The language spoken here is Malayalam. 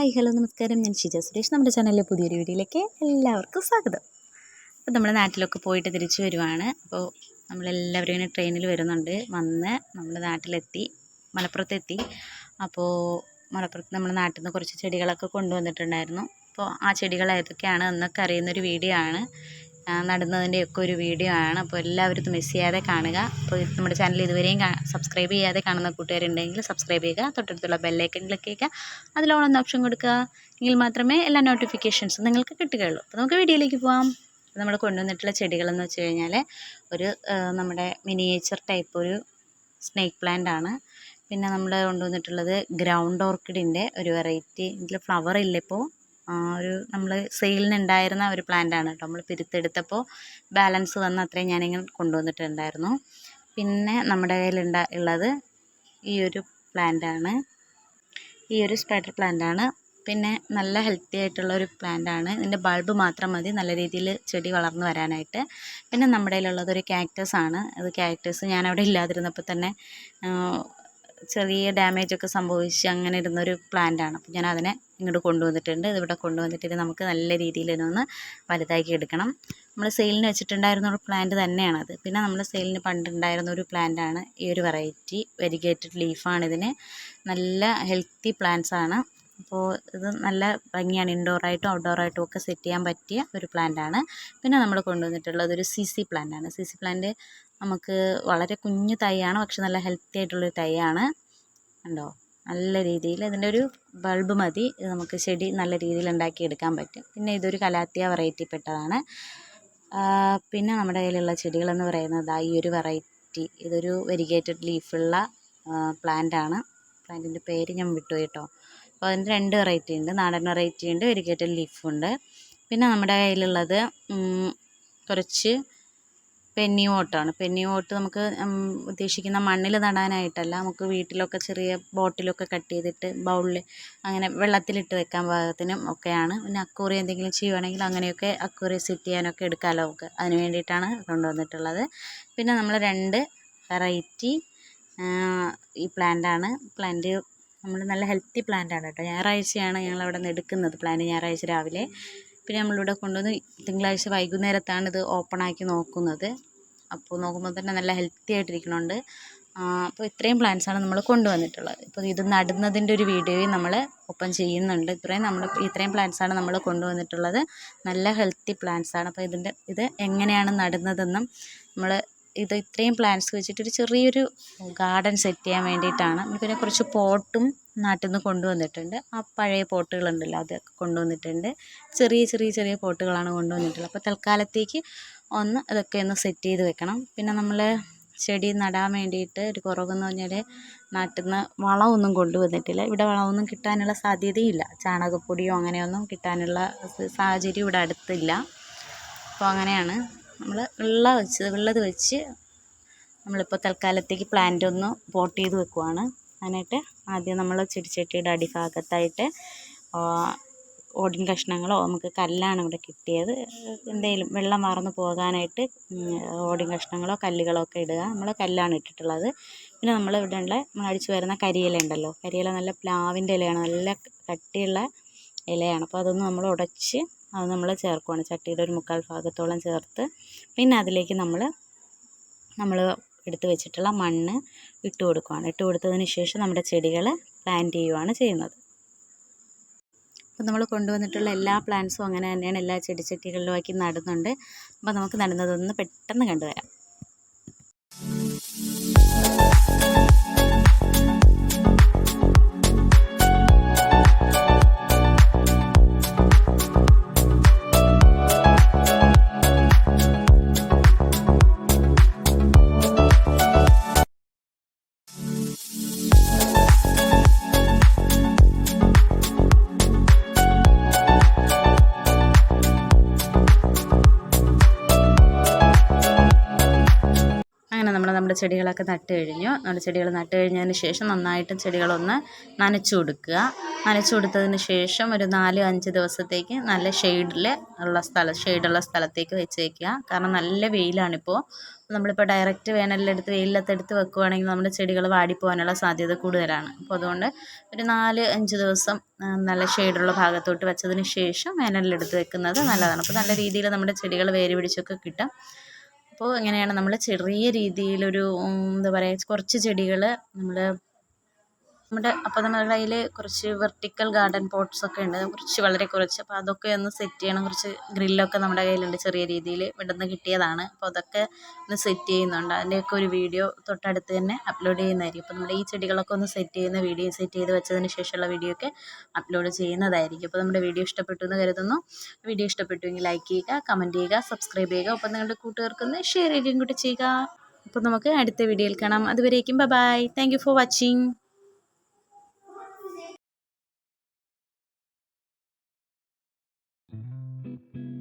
ഹായ് ഹലോ നമസ്കാരം. ഞാൻ ഷിജ സുരേഷ്. നമ്മുടെ ചാനലിലെ പുതിയൊരു വീഡിയോയിലേക്ക് എല്ലാവർക്കും സ്വാഗതം. അപ്പോൾ നമ്മുടെ നാട്ടിലൊക്കെ പോയിട്ട് തിരിച്ചു വരുവാണ്. അപ്പോൾ നമ്മളെല്ലാവരും ഇങ്ങനെ ട്രെയിനിൽ വരുന്നുണ്ട്. വന്ന് നമ്മുടെ നാട്ടിലെത്തി മലപ്പുറത്തെത്തി. അപ്പോൾ മലപ്പുറത്ത് നമ്മുടെ നാട്ടിൽ നിന്ന് കുറച്ച് ചെടികളൊക്കെ കൊണ്ടുവന്നിട്ടുണ്ടായിരുന്നു. അപ്പോൾ ആ ചെടികൾ ഏതൊക്കെയാണ് എന്നൊക്കെ അറിയുന്നൊരു വീഡിയോ ആണ്. നടുന്നതിന്റെയൊക്കെ ഒരു വീഡിയോ ആണ്. അപ്പോൾ എല്ലാവരും ഇത് മിസ് ചെയ്യാതെ കാണുക. അപ്പോൾ നമ്മുടെ ചാനൽ ഇതുവരെയും സബ്സ്ക്രൈബ് ചെയ്യാതെ കാണുന്ന കൂട്ടുകാരുണ്ടെങ്കിൽ സബ്സ്ക്രൈബ് ചെയ്യുക. തൊട്ടടുത്തുള്ള ബെല്ലൈക്കൺ ക്ലിക്ക് ചെയ്യുക. ഓൺ ഓപ്ഷൻ കൊടുക്കുക. എങ്കിൽ മാത്രമേ എല്ലാ നോട്ടിഫിക്കേഷൻസും നിങ്ങൾക്ക് കിട്ടുകയുള്ളൂ. അപ്പോൾ നമുക്ക് വീഡിയോയിലേക്ക് പോകാം നമ്മൾ കൊണ്ടുവന്നിട്ടുള്ള ചെടികളെന്ന് വെച്ച് കഴിഞ്ഞാൽ ഒരു നമ്മുടെ മിനിയേച്ചർ ടൈപ്പ് ഒരു സ്നേക്ക് പ്ലാന്റ് ആണ്. പിന്നെ നമ്മൾ കൊണ്ടുവന്നിട്ടുള്ളത് ഗ്രൗണ്ട് ഓർക്കിഡിന്റെ ഒരു വെറൈറ്റി ഇതിൽ ഫ്ലവർ ഇല്ല ഇപ്പോൾ. ഒരു നമ്മൾ സെയിലിന് ഉണ്ടായിരുന്ന ഒരു പ്ലാന്റ് ആണ് കേട്ടോ. നമ്മൾ പിരിത്തെടുത്തപ്പോൾ ബാലൻസ് വന്ന അത്രയും ഞാനിങ്ങനെ കൊണ്ടുവന്നിട്ടുണ്ടായിരുന്നു. പിന്നെ നമ്മുടെ കയ്യിലുണ്ട ഉള്ളത് ഈ ഒരു പ്ലാന്റ് ആണ് ഈ ഒരു സ്പൈഡർ പ്ലാന്റ് ആണ് പിന്നെ നല്ല ഹെൽത്തി ആയിട്ടുള്ള ഒരു പ്ലാന്റ് ആണ് ഇതിന്റെ ബൾബ് മാത്രം മതി. നല്ല രീതിയിൽ ചെടി വളർന്നു വരാനായിട്ട്. പിന്നെ നമ്മുടെ കയ്യിലുള്ളത് ഒരു കാക്ടസ് ആണ്. അത് ക്യാക്ടസ് ഞാനവിടെ ഇല്ലാതിരുന്നപ്പോൾ തന്നെ ചെറിയ ഡാമേജ് ഒക്കെ സംഭവിച്ച് അങ്ങനെ ഇരുന്നൊരു പ്ലാന്റ് ആണ്. അപ്പോൾ ഞാൻ അതിനെ ഇങ്ങോട്ട് കൊണ്ടുവന്നിട്ടുണ്ട്. ഇതിവിടെ കൊണ്ടുവന്നിട്ട് ഇത് നമുക്ക് നല്ല രീതിയിൽ ഇതിനൊന്ന് വലുതാക്കി എടുക്കണം. നമ്മൾ സെയിലിന് വെച്ചിട്ടുണ്ടായിരുന്ന ഒരു പ്ലാന്റ് തന്നെയാണത് പിന്നെ നമ്മൾ സെയിലിന് പണ്ടുണ്ടായിരുന്ന ഒരു പ്ലാന്റ് ആണ് ഈ ഒരു വെറൈറ്റി വെരിഗേറ്റഡ് ലീഫാണ് ഇതിന്. നല്ല ഹെൽത്തി പ്ലാന്റ്സാണ് അപ്പോൾ ഇത് നല്ല ഭംഗിയാണ്. ഇൻഡോറായിട്ടും ഔട്ട്ഡോറായിട്ടും ഒക്കെ സെറ്റ് ചെയ്യാൻ പറ്റിയ ഒരു പ്ലാന്റ് ആണ്. പിന്നെ നമ്മൾ കൊണ്ടുവന്നിട്ടുള്ളത് ഒരു സി സി പ്ലാന്റ് ആണ്. സി സി പ്ലാന്റ് നമുക്ക് വളരെ കുഞ്ഞു തൈയാണ് പക്ഷെ നല്ല ഹെൽത്തി ആയിട്ടുള്ളൊരു തൈയാണ്. ഉണ്ടോ നല്ല രീതിയിൽ ഇതിന്റെ ഒരു ബൾബ് മതി. ഇത് നമുക്ക് ചെടി നല്ല രീതിയിൽ ഉണ്ടാക്കിയെടുക്കാൻ പറ്റും. പിന്നെ ഇതൊരു കലാത്തിയ വെറൈറ്റി പെട്ടതാണ്. പിന്നെ നമ്മുടെ കയ്യിലുള്ള ചെടികളെന്ന് പറയുന്നത് ഈ ഒരു വെറൈറ്റി ഇതൊരു വെരിഗേറ്റഡ് ലീഫുള്ള പ്ലാന്റ് ആണ്. പ്ലാന്റിന്റെ പേര് ഞാൻ വിട്ടു കേട്ടോ. അപ്പോൾ അതിന്റെ രണ്ട് വെറൈറ്റി ഉണ്ട്. നാടൻ വെറൈറ്റി ഉണ്ട് വെരിഗേറ്റഡ് ലീഫുണ്ട് പിന്നെ നമ്മുടെ കയ്യിലുള്ളത് കുറച്ച് പെന്നി ഓട്ടാണ്. പെന്നി ഓട്ട് നമുക്ക് ഉദ്ദേശിക്കുന്ന മണ്ണിൽ നടാനായിട്ടല്ല. നമുക്ക് വീട്ടിലൊക്കെ ചെറിയ ബോട്ടിലൊക്കെ കട്ട് ചെയ്തിട്ട് ബൗളിൽ അങ്ങനെ വെള്ളത്തിലിട്ട് വെക്കാൻ പാകത്തിനും ഒക്കെയാണ്. പിന്നെ അക്കൂറി എന്തെങ്കിലും ചെയ്യുവാണെങ്കിൽ അങ്ങനെയൊക്കെ അക്കൂറി സെറ്റ് ചെയ്യാനൊക്കെ എടുക്കാമല്ലോ നമുക്ക്. അതിന് വേണ്ടിയിട്ടാണ് കൊണ്ടുവന്നിട്ടുള്ളത്. പിന്നെ നമ്മൾ രണ്ട് വെറൈറ്റി ഈ പ്ലാന്റാണ്. പ്ലാന്റ് നമ്മൾ നല്ല ഹെൽത്തി പ്ലാന്റാണ് കേട്ടോ. ഞായറാഴ്ചയാണ് ഞങ്ങൾ അവിടെ നിന്ന് എടുക്കുന്നത് പ്ലാന്റ് ഞായറാഴ്ച രാവിലെ. പിന്നെ നമ്മളിവിടെ കൊണ്ടുവന്ന് തിങ്കളാഴ്ച വൈകുന്നേരത്താണ് ഇത് ഓപ്പൺ ആക്കി നോക്കുന്നത്. അപ്പോൾ നോക്കുമ്പോൾ തന്നെ നല്ല ഹെൽത്തി ആയിട്ടിരിക്കുന്നുണ്ട്. അപ്പോൾ ഇത്രയും പ്ലാന്റ്സാണ് നമ്മൾ കൊണ്ടുവന്നിട്ടുള്ളത്. ഇപ്പോൾ ഇത് നടുന്നതിന്റെ ഒരു വീഡിയോയും നമ്മൾ ഒപ്പം ചെയ്യുന്നുണ്ട്. ഇത്രയും നമ്മൾ ഇത്രയും പ്ലാന്റ്സാണ് നമ്മൾ കൊണ്ടുവന്നിട്ടുള്ളത്. നല്ല ഹെൽത്തി പ്ലാന്റ്സാണ് അപ്പോൾ ഇതിന്റെ ഇത് എങ്ങനെയാണ് നടുന്നതെന്നും നമ്മൾ ഇത് ഇത്രയും പ്ലാന്റ്സ് വെച്ചിട്ട് ഒരു ചെറിയൊരു ഗാർഡൻ സെറ്റ് ചെയ്യാൻ വേണ്ടിയിട്ടാണ്. പിന്നെ കുറച്ച് പോട്ടും നാട്ടിൽ നിന്ന് കൊണ്ടുവന്നിട്ടുണ്ട്. ആ പഴയ പോട്ടുകളുണ്ടല്ലോ അതൊക്കെ കൊണ്ടുവന്നിട്ടുണ്ട്. ചെറിയ ചെറിയ ചെറിയ പോട്ടുകളാണ് കൊണ്ടുവന്നിട്ടുള്ളത്. അപ്പോൾ തൽക്കാലത്തേക്ക് ഒന്ന് അതൊക്കെ ഒന്ന് സെറ്റ് ചെയ്ത് വെക്കണം. പിന്നെ നമ്മൾ ചെടി നടാൻ വേണ്ടിയിട്ട് ഒരു കുറവെന്ന് പറഞ്ഞാൽ നാട്ടിൽ നിന്ന് വളമൊന്നും കൊണ്ടുവന്നിട്ടില്ല. ഇവിടെ വളമൊന്നും കിട്ടാനുള്ള സാധ്യതയില്ല. ചാണകപ്പൊടിയോ അങ്ങനെയൊന്നും കിട്ടാനുള്ള സാഹചര്യം ഇവിടെ അടുത്തില്ല. അപ്പോൾ അങ്ങനെയാണ് നമ്മൾ ഉള്ള വെച്ച് ഉള്ളത് വെച്ച് നമ്മളിപ്പോൾ തൽക്കാലത്തേക്ക് പ്ലാന്റ് ഒന്ന് പോട്ട് ചെയ്ത് വെക്കുവാണ്. അതിനായിട്ട് ആദ്യം നമ്മൾ ചെടിച്ചട്ടിയുടെ അടിഭാഗത്തായിട്ട് ഓടിൻ കഷ്ണങ്ങളോ നമുക്ക് കല്ലാണ് ഇവിടെ കിട്ടിയത്. എന്തെങ്കിലും വെള്ളം മറന്നു പോകാനായിട്ട് ഓടിൻ കഷ്ണങ്ങളോ കല്ലുകളോ ഒക്കെ ഇടുക. നമ്മൾ കല്ലാണ് ഇട്ടിട്ടുള്ളത്. പിന്നെ നമ്മൾ ഇവിടെ ഉള്ള നമ്മൾ അടിച്ചു വരുന്ന കരിയില ഉണ്ടല്ലോ. കരിയില നല്ല പ്ലാവിന്റെ ഇലയാണ്. നല്ല കട്ടിയുള്ള ഇലയാണ്. അപ്പോൾ അതൊന്ന് നമ്മൾ ഉടച്ച് അത് നമ്മൾ ചേർക്കുവാണ്. ചട്ടിയുടെ ഒരു മുക്കാൽ ഭാഗത്തോളം ചേർത്ത് പിന്നെ അതിലേക്ക് നമ്മൾ നമ്മൾ എടുത്ത് വെച്ചിട്ടുള്ള മണ്ണ് ഇട്ട് കൊടുക്കുവാണ്. ഇട്ട് കൊടുത്തതിന് ശേഷം നമ്മുടെ ചെടികൾ പ്ലാന്റ് ചെയ്യുവാണ് ചെയ്യുന്നത്. അപ്പോൾ നമ്മൾ കൊണ്ടുവന്നിട്ടുള്ള എല്ലാ പ്ലാന്റ്സും അങ്ങനെ തന്നെയാണ് എല്ലാ ചെടിച്ചട്ടികളിലുമാക്കി നടുന്നുണ്ട്. അപ്പോൾ നമുക്ക് നടുന്നതൊന്ന് പെട്ടെന്ന് കണ്ടുവരാം. ചെടികളൊക്കെ നട്ട് കഴിഞ്ഞു. നമ്മുടെ ചെടികൾ നട്ട് കഴിഞ്ഞതിന് ശേഷം നന്നായിട്ട് ചെടികളൊന്ന് നനച്ചു കൊടുക്കുക. നനച്ചു കൊടുത്തതിന് ശേഷം ഒരു നാല് അഞ്ച് ദിവസത്തേക്ക് നല്ല ഷെയ്ഡിൽ ഉള്ള സ്ഥലം ഷെയ്ഡുള്ള സ്ഥലത്തേക്ക് വെച്ചേക്കുക കാരണം നല്ല വെയിലാണിപ്പോൾ. നമ്മളിപ്പോൾ ഡയറക്റ്റ് വേനലിലെടുത്ത് വെയിലത്ത് എടുത്ത് വെക്കുവാണെങ്കിൽ നമ്മുടെ ചെടികൾ വാടിപ്പോകാനുള്ള സാധ്യത കൂടുതലാണ്. അപ്പോൾ അതുകൊണ്ട് ഒരു നാല് അഞ്ച് ദിവസം നല്ല ഷെയ്ഡുള്ള ഭാഗത്തോട്ട് വെച്ചതിന് ശേഷം വേനലിലെടുത്ത് വെക്കുന്നത് നല്ലതാണ്. അപ്പോൾ നല്ല രീതിയിൽ നമ്മുടെ ചെടികൾ വേര് പിടിച്ചൊക്കെ കിട്ടും. അപ്പോൾ ഇങ്ങനെയാണ് നമ്മൾ ചെറിയ രീതിയിലൊരു എന്താ പറയുക കുറച്ച് ചെടികൾ നമ്മൾ നമ്മുടെ അപ്പോൾ നമ്മുടെ കുറച്ച് വെർട്ടിക്കൽ ഗാർഡൻ പോട്ട്സ് ഒക്കെ ഉണ്ട്. കുറച്ച് വളരെ കുറച്ച്. അപ്പോൾ അതൊക്കെ ഒന്ന് സെറ്റ് ചെയ്യണം. കുറച്ച് ഗ്രില്ലൊക്കെ നമ്മുടെ കയ്യിലുണ്ട് ചെറിയ രീതിയിൽ ഇവിടുന്ന് കിട്ടിയതാണ്. അപ്പോൾ അതൊക്കെ ഒന്ന് സെറ്റ് ചെയ്യുന്നുണ്ട്. അതിന്റെയൊക്കെ ഒരു വീഡിയോ തൊട്ടടുത്ത് തന്നെ അപ്ലോഡ് ചെയ്യുന്നതായിരിക്കും. അപ്പോൾ നമ്മുടെ ഈ ചെടികളൊക്കെ ഒന്ന് സെറ്റ് ചെയ്യുന്ന വീഡിയോ സെറ്റ് ചെയ്ത് വെച്ചതിന് ശേഷമുള്ള വീഡിയോ ഒക്കെ അപ്ലോഡ് ചെയ്യുന്നതായിരിക്കും. അപ്പോൾ നമ്മുടെ വീഡിയോ ഇഷ്ടപ്പെട്ടു എന്ന് കരുതുന്നു. വീഡിയോ ഇഷ്ടപ്പെട്ടുവെങ്കിൽ ലൈക്ക് ചെയ്യുക കമന്റ് ചെയ്യുക സബ്സ്ക്രൈബ് ചെയ്യുക. ഒപ്പം നിങ്ങളുടെ കൂട്ടുകാർക്കൊന്ന് ഷെയർ ചെയ്യുകയും കൂടി ചെയ്യുക. അപ്പോൾ നമുക്ക് അടുത്ത വീഡിയോയിൽ കാണാം. അതുവരേക്കും bye thank you for watching you.